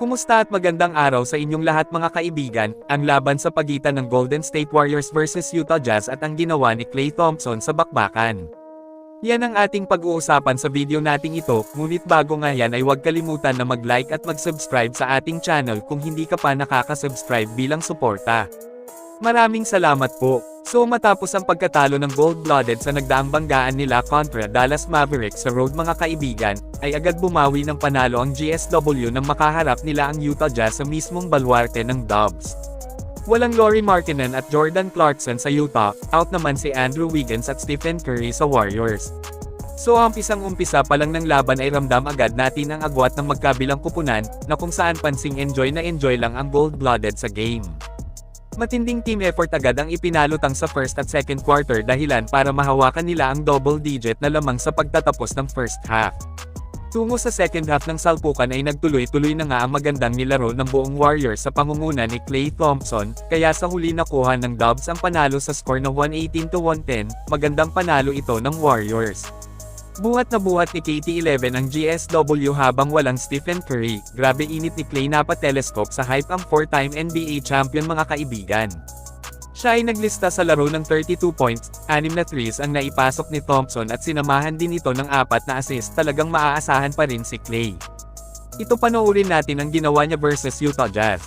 Kumusta at magandang araw sa inyong lahat mga kaibigan, ang laban sa pagitan ng Golden State Warriors versus Utah Jazz at ang ginawa ni Klay Thompson sa bakbakan. Yan ang ating pag-uusapan sa video nating ito, ngunit bago nga yan ay huwag kalimutan na mag-like at mag-subscribe sa ating channel kung hindi ka pa nakaka-subscribe bilang suporta. Maraming salamat po. So matapos ang pagkatalo ng gold-blooded sa nagdaang banggaan nila kontra Dallas Mavericks sa road mga kaibigan, ay agad bumawi ng panalo ang GSW nang makaharap nila ang Utah Jazz sa mismong balwarte ng Dubs. Walang Laurie Markkinen at Jordan Clarkson sa Utah, out naman si Andrew Wiggins at Stephen Curry sa Warriors. So umpisang-umpisa pa lang ng laban ay ramdam agad natin ang agwat ng magkabilang kupunan, na kung saan pansing enjoy na enjoy lang ang gold-blooded sa game. Matinding team effort agad ang ipinalutang sa first at second quarter dahilan para mahawakan nila ang double digit na lamang sa pagtatapos ng first half. Tungo sa second half ng salpukan ay nagtuloy-tuloy na nga ang magandang nilaro ng buong Warriors sa pangunguna ni Klay Thompson, kaya sa huli nakuha ng Dubs ang panalo sa score na 118 to 110, magandang panalo ito ng Warriors. Buhat na buhat ni KT11 ang GSW habang walang Stephen Curry, grabe init ni Klay napatelescope sa hype ang 4-time NBA champion mga kaibigan. Siya ay naglista sa laro ng 32 points, 6 na threes ang naipasok ni Thompson at sinamahan din ito ng apat na assist talagang maaasahan pa rin si Klay. Ito panoorin natin ang ginawa niya versus Utah Jazz.